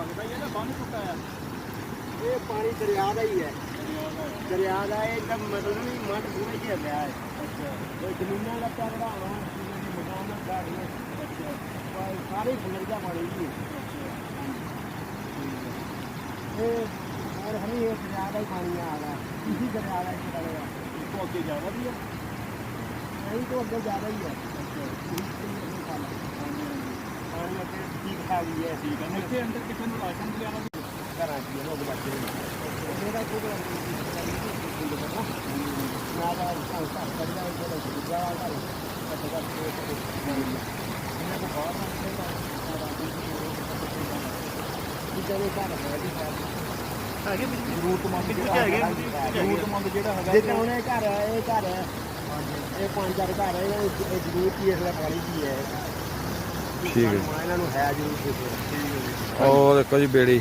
ਬਈ ਇਹਦਾ ਬੰਨ ਟੁੱਟਾ ਆ ਇਹ ਪਾਣੀ ਦਰਿਆ ਦਾ ਹੀ ਹੈ। ਦਰਿਆ ਦਾ ਇਹ ਤਾਂ ਮਤਲਬ ਨਹੀਂ ਮੱਟ ਪੂਰਾ ਹੀ ਹੁੰਦਾ ਹੈ। ਅੱਛਾ। ਇਹ ਜ਼ਮੀਨਾਂ ਦਾ ਤਗੜਾ ਹੋਣਾ ਮਕਾਨ ਦਾ ਗਾੜੀਆਂ ਅੱਛਾ। ਸਾਰੇ ਫੁੱਲ ਜਾ ਪਾਣੀ ਜੀ ਇਹ ਹੋਰ ਹਣੀ ਇਹ ਦਰਿਆ ਦਾ ਹੀ ਪਾਣੀ ਆ ਰਿਹਾ। ਇसी ਦਰਿਆ ਦਾ ਹੀ ਚੜਿਆ ਇੱਕੋ ਅੱਗੇ ਜ਼ਿਆਦਾ ਵੀ ਹੈ। ਨਹੀਂ ਤੋਂ ਅੱਗੇ ਜ਼ਿਆਦਾ ਹੀ ਹੈ। ਅੱਛਾ ਪਾਣੀ ਠੀਕ ਠਾਕ ਹੀ ਹੈ ਠੀਕ ਹੈ ਇੱਥੇ ਅੰਦਰ ਕਿਸੇ ਨੂੰ ਰਾਸ਼ਨ ਲਿਆਣਾ ਵੀ ਘਰਾਂ ਚ ਲੋਕ ਬੱਚੇ ਮੇਰਾ ਕੋਈ ਨਾ। ਦਾ ਘਰ ਘਰ ਕਰਦਾ ਹੈ ਜਿਹੜਾ ਦੂਜਾ ਵਾਲਾ ਘਰ ਘੱਟ ਘੱਟ ਕੇ ਇਹਨਾਂ ਕੋ ਬਾਹਰ ਨਾ ਨਿਕਲਦਾ ਜਿੱਦਾਂ ਦੇ ਘਰ ਹੈ ਜੀ ਹੈਗੇ ਵੀ ਜ਼ਰੂਰਤਮੰਦ ਜਿਹੜੇ ਹੈਗੇ। ਜ਼ਰੂਰਤਮੰਦ ਜਿਹੜਾ ਹੈਗਾ ਜਿੱਦਾਂ ਹੁਣ ਇਹ ਘਰ ਹੈ ਇਹ ਘਰ ਹੈ। ਇਹ ਪੰਜ ਚਾਰ ਘਰ ਹੈ ਇਹਨਾਂ ਨੂੰ ਇਹ ਜ਼ਰੂਰਤ ਹੀ ਇਸ ਦਾ ਪਾਣੀ ਦੀ ਹੈ। ਠੀਕ ਹੈ। ਇਹਨਾਂ ਨੂੰ ਹੈ ਜ਼ਰੂਰਤ ਉਹ ਦੇਖੋ ਜੀ ਬੇੜੀ